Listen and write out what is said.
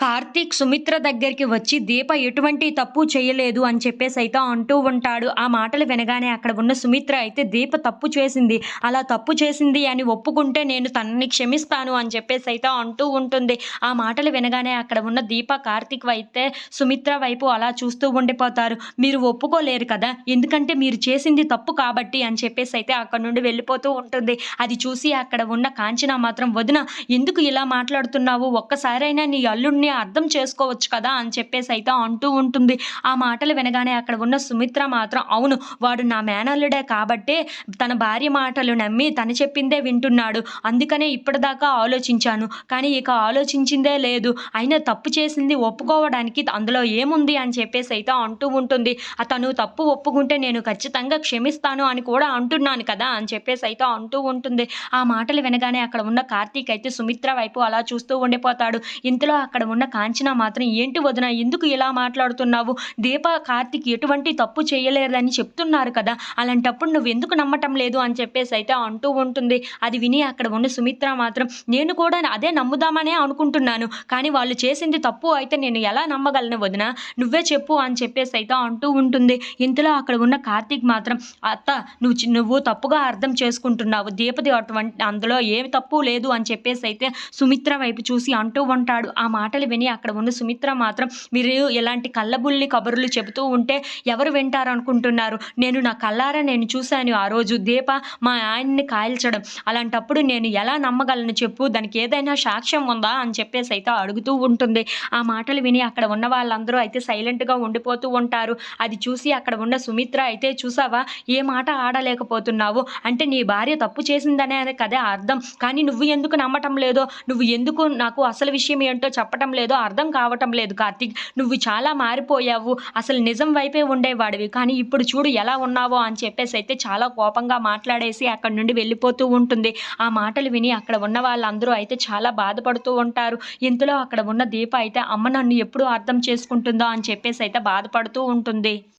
కార్తీక్ సుమిత్ర దగ్గరికి వచ్చి దీప ఎటువంటి తప్పు చేయలేదు అని చెప్పేసి అయితే అంటూ ఉంటాడు. ఆ మాటలు వినగానే అక్కడ ఉన్న సుమిత్ర అయితే దీప తప్పు చేసింది. అలా తప్పు చేసింది అని ఒప్పుకుంటే నేను తనని క్షమిస్తాను అని చెప్పేసి అయితే అంటూ ఉంటుంది. ఆ మాటలు వినగానే అక్కడ ఉన్న దీప కార్తీక్ అయితే సుమిత్ర వైపు అలా చూస్తూ ఉండిపోతారు. మీరు ఒప్పుకోలేరు కదా. ఎందుకంటే మీరు చేసింది తప్పు కాబట్టి అని చెప్పేసి అయితే అక్కడ నుండి వెళ్ళిపోతూ ఉంటుంది. అది చూసి అక్కడ ఉన్న కాంచన మాత్రం వదిన ఎందుకు ఇలా మాట్లాడుతున్నావు? ఒక్కసారైనా నీ అల్లుడిని అర్థం చేసుకోవచ్చు కదా అని చెప్పేసి అయితే అంటూ ఉంటుంది. ఆ మాటలు వినగానే అక్కడ ఉన్న సుమిత్ర మాత్రం అవును వాడు నా మేనల్లుడే కాబట్టే తన భార్య మాటలు నమ్మి తను చెప్పిందే వింటున్నాడు. అందుకనే ఇప్పటిదాకా ఆలోచించాను. కానీ ఇక ఆలోచించిందే లేదు. అయినా తప్పు చేసింది ఒప్పుకోవడానికి అందులో ఏముంది? అని చెప్పేసి అయితే అంటూ ఉంటుంది. అతను తప్పు ఒప్పుకుంటే నేను ఖచ్చితంగా క్షమిస్తాను అని కూడా అంటున్నాను కదా అని చెప్పేసి అయితే అంటూ ఉంటుంది. ఆ మాటలు వినగానే అక్కడ ఉన్న కార్తీక్ అయితే సుమిత్ర వైపు అలా చూస్తూ ఉండిపోతాడు. ఇంతలో అక్కడ ఉన్న కాంచన మాత్రం ఏంటి వదిన ఎందుకు ఇలా మాట్లాడుతున్నావు? దీప కార్తిక్ ఎటువంటి తప్పు చేయలేదని చెప్తున్నారు కదా అలాంటప్పుడు నువ్వు ఎందుకు నమ్మటం లేదు? అని చెప్పేసి అయితే అంటూ ఉంటుంది. అది విని అక్కడ ఉన్న సుమిత్ర మాత్రం నేను కూడా అదే నమ్ముదామనే అనుకుంటున్నాను కానీ వాళ్ళు చేసింది తప్పు అయితే నేను ఎలా నమ్మగలను వదిన? నువ్వే చెప్పు అని చెప్పేసి అయితే అంటూ ఉంటుంది. ఇంతలో అక్కడ ఉన్న కార్తీక్ మాత్రం అత్త నువ్వు నువ్వు తప్పుగా అర్థం చేసుకుంటున్నావు దీపది అటువంటి అందులో ఏ తప్పు లేదు అని చెప్పేసి అయితే సుమిత్ర వైపు చూసి అంటూ ఉంటాడు. ఆ మాటలు విని అక్కడ ఉన్న సుమిత్ర మాత్రం మీరు ఇలాంటి కళ్ళబుల్లి కబుర్లు చెబుతూ ఉంటే ఎవరు వింటారు అనుకుంటున్నారు? నేను నా కళ్ళారా నేను చూశాను ఆ రోజు దీప మా ఆయన్ని కాల్చడం. అలాంటప్పుడు నేను ఎలా నమ్మగలను చెప్పు? దానికి ఏదైనా సాక్ష్యం ఉందా? అని చెప్పేసి అయితే అడుగుతూ ఉంటుంది. ఆ మాటలు విని అక్కడ ఉన్న వాళ్ళందరూ అయితే సైలెంట్గా ఉండిపోతూ ఉంటారు. అది చూసి అక్కడ ఉన్న సుమిత్ర అయితే చూసావా? ఏ మాట ఆడలేకపోతున్నావు? అంటే నీ భార్య తప్పు చేసిందనే కదా అర్థం. కానీ నువ్వు ఎందుకు నమ్మటం లేదో? నువ్వు ఎందుకు నాకు అసలు విషయం ఏంటో చెప్పటం లేదో అర్థం కావటం లేదు కార్తీక్. నువ్వు చాలా మారిపోయావు. అసలు నిజం వైపే ఉండేవాడివి. కానీ ఇప్పుడు చూడు ఎలా ఉన్నావో అని చెప్పేసి అయితే చాలా కోపంగా మాట్లాడేసి అక్కడ నుండి వెళ్ళిపోతూ ఉంటుంది. ఆ మాటలు విని అక్కడ ఉన్న వాళ్ళందరూ అయితే చాలా బాధపడుతూ ఉంటారు. ఇంతలో అక్కడ ఉన్న దీప అయితే అమ్మ నన్ను ఎప్పుడు అర్థం చేసుకుంటుందో? అని చెప్పేసి అయితే బాధపడుతూ ఉంటుంది.